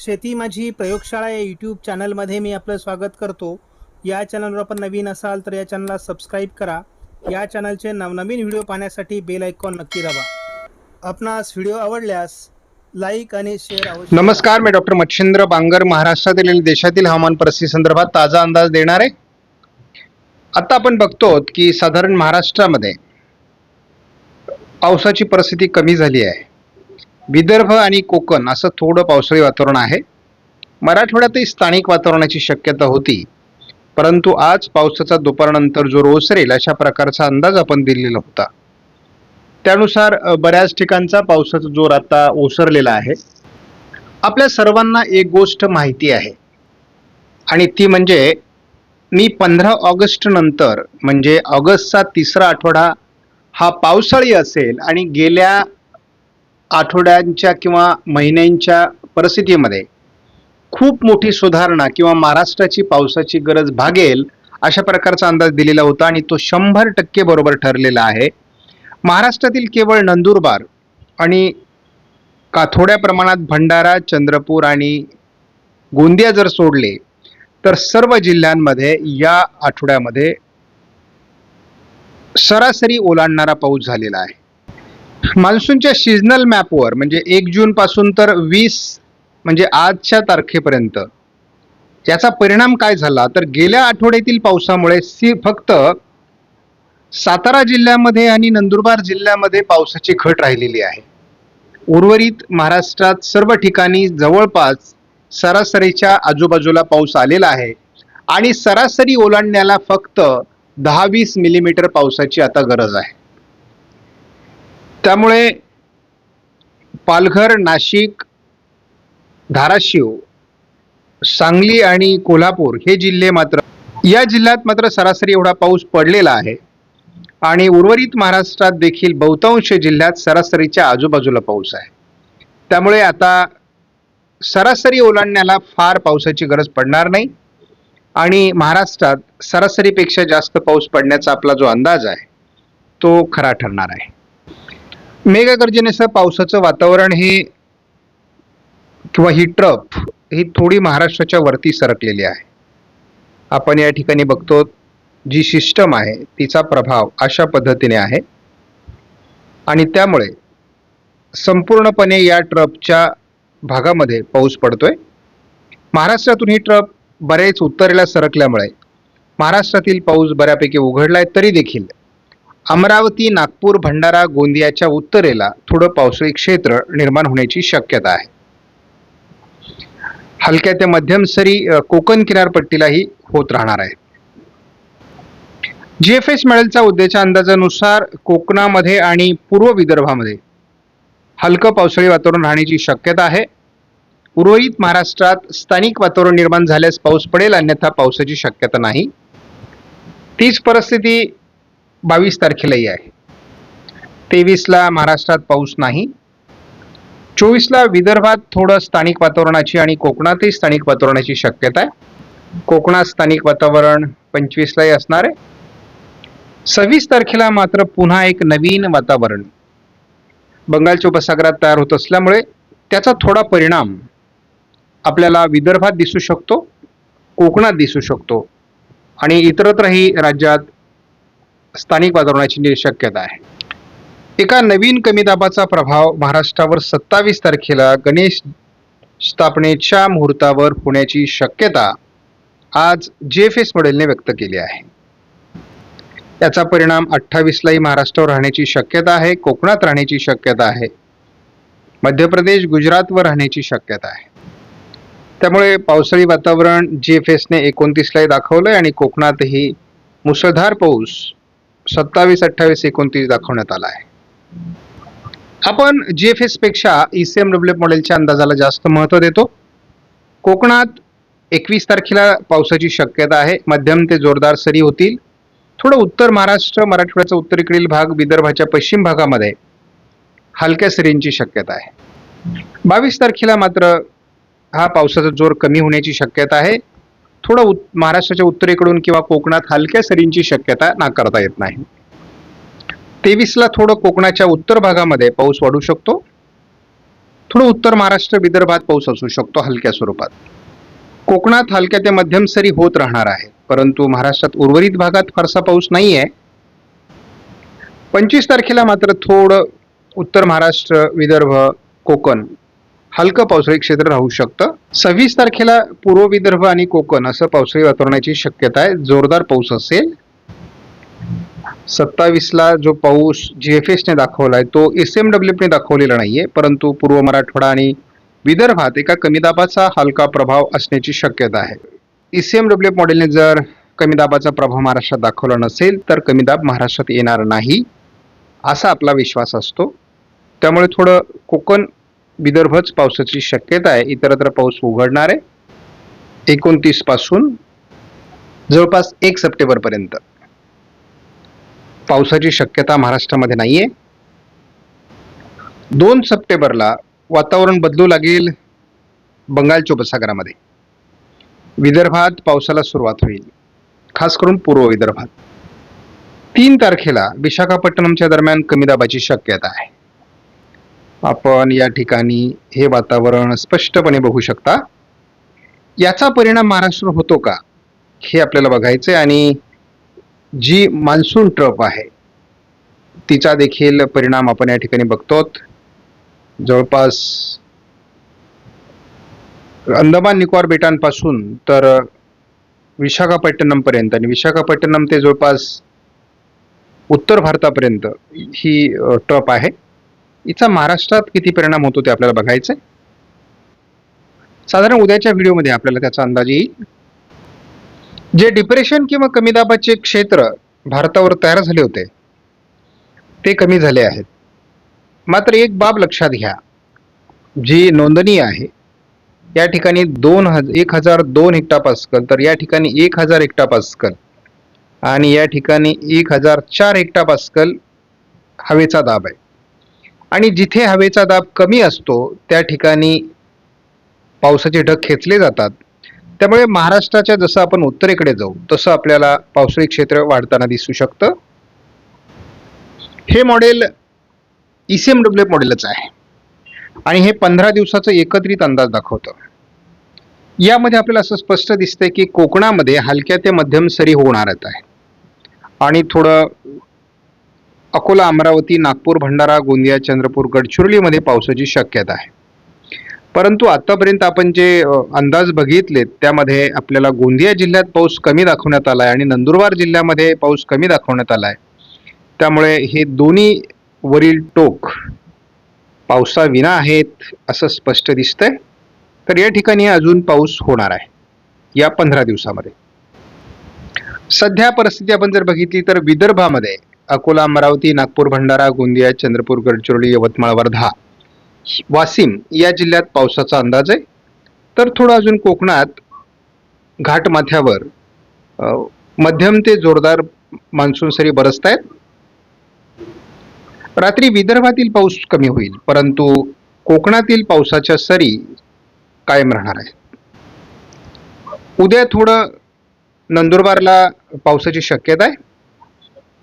शेती माझी प्रयोगशाळा या यूट्यूब चॅनलमध्ये मी आपलं स्वागत करतो. या चॅनलवर आपण नवीन असाल तर या चॅनलला सबस्क्राईब करा. या चॅनलचे नवनवीन व्हिडिओ पाहण्यासाठी बेल आयकॉन नक्की दाबा. आपणास व्हिडिओ आवडल्यास लाईक आणि शेअर नमस्कार मी डॉक्टर मच्छिंद्र बांगर महाराष्ट्रातील आणि देशातील हवामान परिस्थिती संदर्भात ताजा अंदाज देणार. आहे आता आपण बघतो की साधारण महाराष्ट्रामध्ये पावसाची परिस्थिती कमी झाली आहे. विदर्भ आणि कोकण असं थोडं पावसाळी वातावरण आहे. मराठवाड्यातही स्थानिक वातावरणाची शक्यता होती. परंतु आज पावसाचा दुपारनंतर जोर ओसरेल अशा प्रकारचा अंदाज आपण दिलेला होता. त्यानुसार बऱ्याच ठिकाणचा पावसाचा जोर आता ओसरलेला आहे. आपल्या सर्वांना एक गोष्ट माहिती आहे. आणि ती म्हणजे मी पंधरा ऑगस्ट नंतर म्हणजे ऑगस्टचा तिसरा आठवडा हा पावसाळी असेल आणि गेल्या आठवड्यांच्या किंवा महिन्यांच्या परिस्थितीमध्ये खूप मोठी सुधारणा किंवा महाराष्ट्राची पावसाची गरज भागेल अशा प्रकारचा अंदाज दिलेला होता आणि तो शंभर टक्के बरोबर ठरलेला आहे. महाराष्ट्रातील केवळ नंदुरबार आणि का थोड्या प्रमाणात भंडारा चंद्रपूर आणि गोंदिया जर सोडले तर सर्व जिल्ह्यांमध्ये या आठवड्यामध्ये सरासरी ओलांडणारा पाऊस झालेला आहे. मान्सूनच्या सीजनल मॅपवर म्हणजे एक जून पासून तर वीस म्हणजे आजच्या तारखेपर्यंत याचा परिणाम काय झाला? तर गेल्या आठवड्यातील पावसामुळे सी फक्त सातारा जिल्ह्यामध्ये आणि नंदुरबार जिल्ह्यामध्ये पावसाची घट राहिलेली आहे. उर्वरित महाराष्ट्रात सर्व ठिकाणी जवळपास सरासरीच्या आजूबाजूला पाऊस आलेला आहे आणि सरासरी ओलांडण्याला फक्त दहा वीस मिलीमीटर पावसाची आता गरज आहे. त्यामुळे पालघर नाशिक धाराशिव सांगली आणि कोल्हापूर हे जिल्हे मात्र या जिल्ह्यात मात्र सरासरी एवढा पाऊस पडलेला आहे. आणि उर्वरित महाराष्ट्रात देखील बहुतांश जिल्ह्यात सरासरीच्या आजूबाजूला पाऊस आहे. त्यामुळे आता सरासरी ओलांडण्याला फार पावसाची गरज पडणार नाही. आणि महाराष्ट्रात सरासरीपेक्षा जास्त पाऊस पडण्याचा आपला जो अंदाज आहे तो खरा ठरणार आहे. मेघगर्जनेसह पावसाचं वातावरण हे किंवा ही ट्रफ ही थोडी महाराष्ट्राच्या वरती सरकलेली आहे. आपण या ठिकाणी बघतो जी सिस्टम आहे तिचा प्रभाव अशा पद्धतीने आहे. आणि त्यामुळे संपूर्णपणे या ट्रपच्या भागामध्ये पाऊस पडतोय. महाराष्ट्रातून ही ट्रप बरेच उत्तरेला सरकल्यामुळे महाराष्ट्रातील पाऊस बऱ्यापैकी उघडला आहे तरी देखील अमरावती नागपूर भंडारा गोंदियाच्या उत्तरेला थोडं पावसाळी क्षेत्र निर्माण होण्याची शक्यता आहे. हलक्या ते मध्यम सरी कोकण किनारपट्टीलाही होत राहणार आहे जी एफ एस मॅडलचा उद्याच्या अंदाजानुसार कोकणामध्ये आणि पूर्व विदर्भामध्ये हलकं पावसाळी वातावरण राहण्याची शक्यता आहे. उर्वरित महाराष्ट्रात स्थानिक वातावरण निर्माण झाल्यास पाऊस पडेल अन्यथा पावसाची शक्यता नाही. तीच परिस्थिती बावीस तारखेलाही आहे. तेवीसला महाराष्ट्रात पाऊस नाही. चोवीसला विदर्भात थोडं स्थानिक वातावरणाची आणि कोकणातही स्थानिक वातावरणाची शक्यता आहे. कोकणात स्थानिक वातावरण पंचवीसलाही असणार आहे. सव्वीस तारखेला मात्र पुन्हा एक नवीन वातावरण. बंगालच्या उपसागरात तयार होत असल्यामुळे त्याचा थोडा परिणाम आपल्याला विदर्भात दिसू शकतो कोकणात दिसू शकतो आणि इतरत्रही राज्यात स्थानिक वातावरणाची होण्याची शक्यता आहे. एका नवीन कमी दाबाचा प्रभाव महाराष्ट्रावर सत्तावीस तारखेला गणेश स्थापनेच्या मुहूर्तावर होण्याची शक्यता आज जे एफ एस मॉडेलने व्यक्त केली आहे. याचा परिणाम अठ्ठावीसलाही महाराष्ट्रावर राहण्याची शक्यता आहे कोकणात राहण्याची शक्यता आहे मध्य प्रदेश गुजरातवर राहण्याची शक्यता आहे. त्यामुळे पावसाळी वातावरण जी एफ एसने एकोणतीसलाही दाखवलंय आणि कोकणातही मुसळधार पाऊस सत्तावीस अठ्ठावीस एकोणतीस दाखवण्यात आला आहे. आपण जी एफ एसपेक्षा ई सी एम डब्ल्यू मॉडेलच्या अंदाजाला जास्त महत्त्व देतो. कोकणात एकवीस तारखेला पावसाची शक्यता आहे. मध्यम ते जोरदार सरी होतील. थोडं उत्तर महाराष्ट्र मराठवाड्याचा उत्तरेकडील भाग विदर्भाच्या पश्चिम भागामध्ये हलक्या सरींची शक्यता आहे. बावीस तारखेला मात्र हा पावसाचा जोर कमी होण्याची शक्यता आहे. थोडं उत महाराष्ट्राच्या उत्तरेकडून किंवा कोकणात हलक्या सरींची शक्यता नाकारता येत नाही. तेवीसला थोडं कोकणाच्या उत्तर भागामध्ये पाऊस वाढू शकतो. थोडं उत्तर महाराष्ट्र विदर्भात पाऊस असू शकतो हलक्या स्वरूपात. कोकणात हलक्या ते मध्यम सरी होत राहणार आहे. परंतु महाराष्ट्रात उर्वरित भागात फारसा पाऊस नाही आहे पंचवीस तारखेला मात्र थोडं उत्तर महाराष्ट्र विदर्भ कोकण हलकं पावसाळी क्षेत्र राहू शकतं. सव्वीस तारखेला पूर्व विदर्भ आणि कोकण असं पावसाळी वातावरणाची शक्यता आहे. जोरदार पाऊस असेल. सत्तावीसला जो पाऊस जी एफ एसने दाखवला आहे तो एस एम डब्ल्यूने दाखवलेला नाहीये. परंतु पूर्व मराठवाडा आणि विदर्भात एका कमी दाबाचा हलका प्रभाव असण्याची शक्यता आहे. एस एम डब्ल्यू मॉडेलने जर कमी दाबाचा प्रभाव महाराष्ट्रात दाखवला नसेल तर कमी दाब महाराष्ट्रात येणार नाही असा आपला विश्वास असतो. त्यामुळे थोडं कोकण विदर्भच पावसाची शक्यता आहे. इतरत्र पाऊस उघडणार आहे एकोणतीसपासून जवळपास एक सप्टेंबर पर्यंत. पावसाची शक्यता महाराष्ट्रामध्ये नाहीये. दोन सप्टेंबरला वातावरण बदलू लागेल बंगालच्या उपसागरामध्ये विदर्भात पावसाला सुरुवात होईल. खास करून पूर्व विदर्भात. तीन तारखेला विशाखापट्टणमच्या दरम्यान कमी दाबाची शक्यता आहे. आपण या ठिकाणी हे वातावरण स्पष्टपणे बघू शकता. याचा परिणाम महाराष्ट्र होतो का? हे आपल्याला बघायचंय आणि जी मान्सून ट्रप आहे तिचा देखील परिणाम आपण या ठिकाणी बघतो जवळपास अंदमान निकोबार बेटांपासून तर विशाखापट्टणमपर्यंत आणि विशाखापट्टणम ते जवळपास उत्तर भारतापर्यंत ही ट्रप आहे. हिचा महाराष्ट्रात किती परिणाम होतो ते आपल्याला बघायचं साधारण उद्याच्या व्हिडिओमध्ये आपल्याला त्याचा अंदाज येईल. जे डिप्रेशन किंवा कमी दाबाचे क्षेत्र भारतावर तयार झाले होते ते कमी झाले आहेत. मात्र एक बाब लक्षात घ्या जी नोंदणीय आहे या ठिकाणी दोन हज एक हजार दोन हेक्टापास्कल तर या ठिकाणी एक हजार हेक्टापास्कल आणि या ठिकाणी एक हजार चार हेक्टापास्कल हवेचा दाब आहे. आणि जिथे हवेचा दाब कमी असतो त्या ठिकाणी पावसाचे ढग खेचले जातात. त्यामुळे महाराष्ट्राच्या जसं आपण उत्तरेकडे जाऊ तसं आपल्याला पावसाळी क्षेत्र वाढताना दिसू शकतं. हे model E C M W मॉडेलच आहे. आणि हे पंधरा दिवसाचं एकत्रित अंदाज दाखवतं. यामध्ये आपल्याला असं स्पष्ट दिसतंय की कोकणामध्ये हलक्या ते मध्यम सरी होणारच आहे. आणि थोडं अकोला अमरावती नागपूर भंडारा गोंदिया चंद्रपूर गडचिरोलीमध्ये पावसाची शक्यता आहे. परंतु आतापर्यंत आपण जे अंदाज बघितलेत त्यामध्ये आपल्याला गोंदिया जिल्ह्यात पाऊस कमी दाखवण्यात आला आहे आणि नंदुरबार जिल्ह्यामध्ये पाऊस कमी दाखवण्यात आला आहे त्यामुळे हे दोन्ही वरील टोक पावसाविना आहेत असं स्पष्ट दिसतंय. तर या ठिकाणी अजून पाऊस होणार आहे या पंधरा दिवसामध्ये. सध्या परिस्थिती आपण जर बघितली तर विदर्भामध्ये अकोला अमरावती नागपूर भंडारा गोंदिया चंद्रपूर गडचिरोली यवतमाळ वर्धा. वाशिम या जिल्ह्यात पावसाचा अंदाज आहे. तर थोडं अजून कोकणात घाटमाथ्यावर मध्यम ते जोरदार मान्सून सरी बरसत आहेत रात्री विदर्भातील पाऊस कमी होईल परंतु कोकणातील पावसाच्या सरी कायम राहणार आहेत. उद्या थोडं नंदुरबारला पावसाची शक्यता आहे.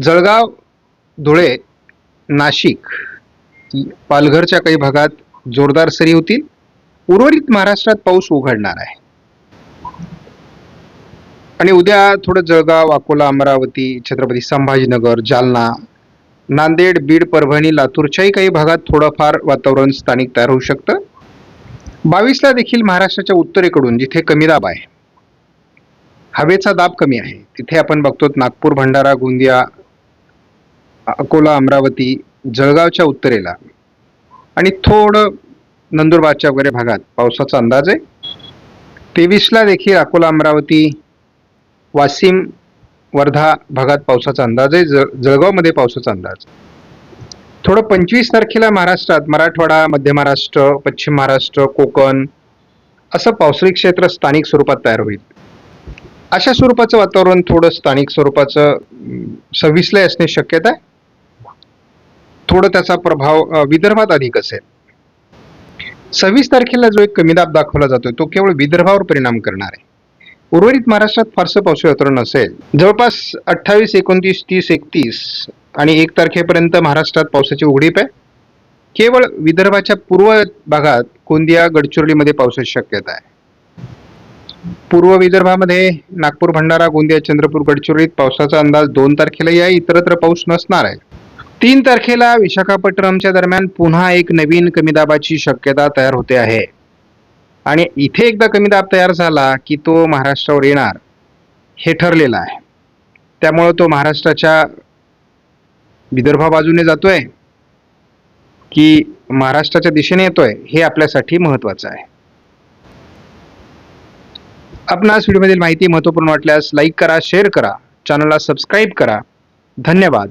जळगाव धुळे नाशिक पालघरच्या काही भागात जोरदार सरी होतील. उर्वरित महाराष्ट्रात पाऊस उघडणार आहे. आणि उद्या थोडं जळगाव अकोला अमरावती छत्रपती संभाजीनगर जालना नांदेड बीड परभणी लातूरच्याही काही भागात थोडंफार वातावरण स्थानिक तयार होऊ शकतं. बावीसला देखील महाराष्ट्राच्या उत्तरेकडून जिथे कमी दाब आहे हवेचा दाब कमी आहे तिथे आपण बघतो नागपूर भंडारा गोंदिया अकोला अमरावती जळगावच्या उत्तरेला आणि थोडं नंदुरबारच्या वगैरे भागात पावसाचा अंदाज आहे. तेवीसला देखील अकोला अमरावती वाशिम वर्धा भागात पावसाचा अंदाज आहे. जळ जळगावमध्ये पावसाचा अंदाज. थोडं पंचवीस तारखेला महाराष्ट्रात मराठवाडा मध्य महाराष्ट्र पश्चिम महाराष्ट्र कोकण असं पावसाळी क्षेत्र स्थानिक स्वरूपात तयार होईल. अशा स्वरूपाचं वातावरण थोडं स्थानिक स्वरूपाचं सव्वीसला असणे शक्यता आहे. थोडं त्याचा प्रभाव विदर्भात अधिक असेल. सव्वीस तारखेला जो एक कमी दाब दाखवला जातोय तो केवळ विदर्भावर परिणाम करणार आहे. उर्वरित महाराष्ट्रात फारसं पावसाळी वातावरण नसेल. जवळपास अठ्ठावीस एकोणतीस तीस एकतीस आणि एक तारखेपर्यंत महाराष्ट्रात पावसाची उघडीप आहे. केवळ विदर्भाच्या पूर्व भागात गोंदिया गडचिरोलीमध्ये पावसाची शक्यता आहे. पूर्व विदर्भामध्ये नागपूर भंडारा गोंदिया चंद्रपूर गडचिरोलीत पावसाचा अंदाज दोन तारखेला या इतरत्र पाऊस नसणार आहे. तीन तारखेला विशाखापट्टणमच्या दरम्यान पुन्हा एक नवीन कमी दाबाची शक्यता तयार होते आहे. आणि इथे एकदा कमी दाब तयार झाला की तो महाराष्ट्रावर येणार हे ठरलेलं आहे. त्यामुळं तो महाराष्ट्राच्या विदर्भा बाजूने जातोय की महाराष्ट्राच्या दिशेने येतोय हे आपल्यासाठी महत्वाचं आहे. आपणास व्हिडिओमधील माहिती महत्त्वपूर्ण वाटल्यास लाईक करा शेअर करा चॅनलला सबस्क्राईब करा. धन्यवाद.